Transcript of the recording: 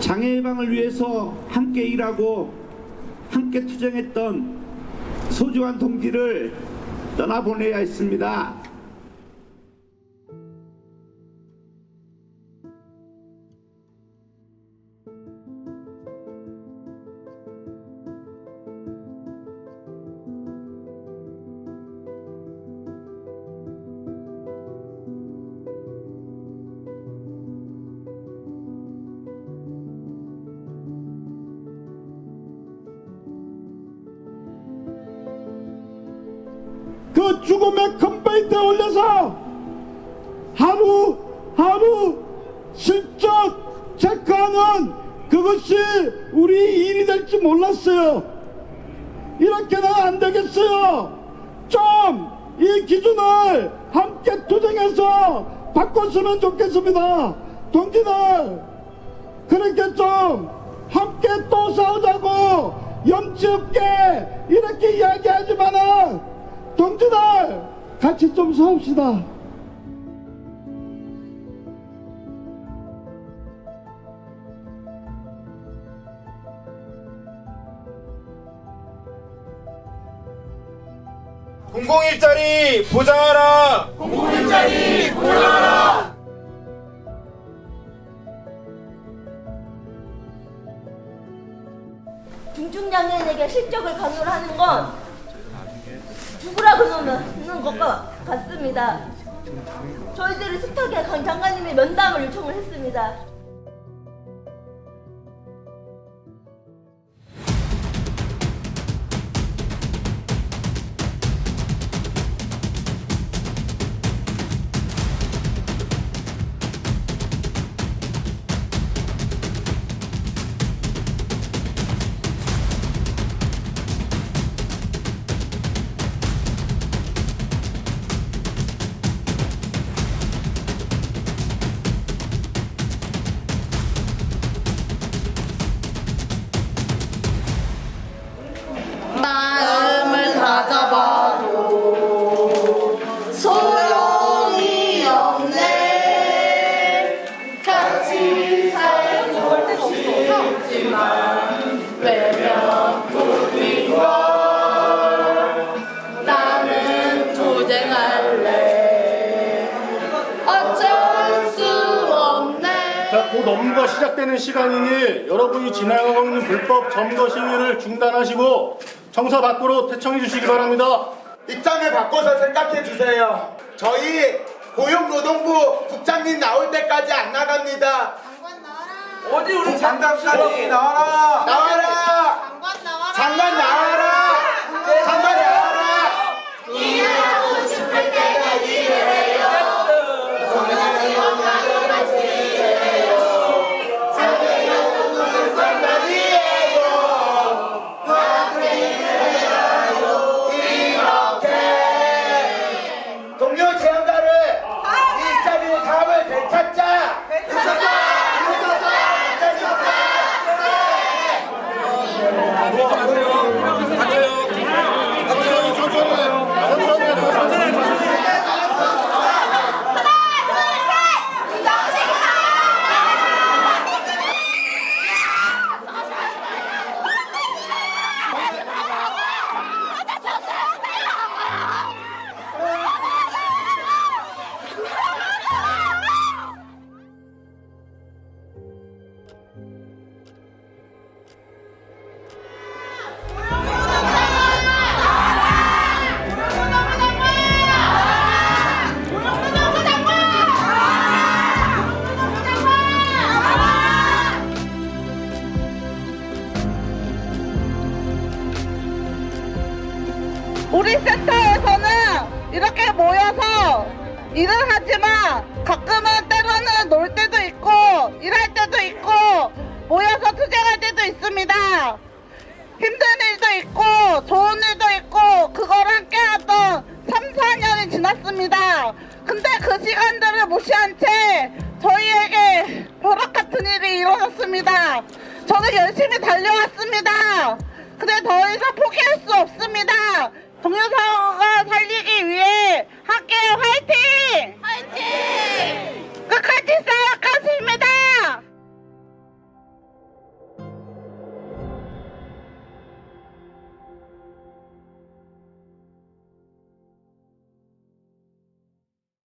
장애 예방을 위해서 함께 일하고 함께 투쟁했던 소중한 동지를 떠나보내야 했습니다. 그 죽음의 컴페이트에 올려서 하루 하루 실적 체크하는 그것이 우리 일이 될지 몰랐어요. 이렇게는 안 되겠어요. 좀 이 기준을 함께 투쟁해서 바꿨으면 좋겠습니다. 동지들 그렇게 좀 함께 또 싸우자고 염치 없게 이렇게 이야기하지만은 동지들 같이 좀 싸웁시다. 공공일자리 보장하라. 중증장애인에게 실적을 강요를 하는 건 죽으라 그러는 것과 같습니다. 저희들이 숱하게 강 장관님의 면담을 요청을 했습니다. 업무가 시작되는 시간이니 여러분이 진행하고 있는 불법 점거 시위를 중단하시고 청사 밖으로 퇴청해 주시기 바랍니다. 입장을 바꿔서 생각해 주세요. 저희 고용노동부 국장님 나올 때까지 안 나갑니다. 어디 우리 장관까지 나와라. 나와라. 장관 나와라 뭐. 우리 센터에서는 이렇게 모여서 일을 하지만 가끔은 때로는 놀 때도 있고 일할 때도 있고 모여서 투쟁할 때도 있습니다. 힘든 일도 있고 좋은 일도 있고 그걸 함께 하던 3, 4년이 지났습니다. 근데 그 시간들을 무시한 채 저희에게 벼락 같은 일이 일어났습니다. 저는 열심히 달려왔습니다. 근데 더 이상 포기할 수 없습니다. 동료사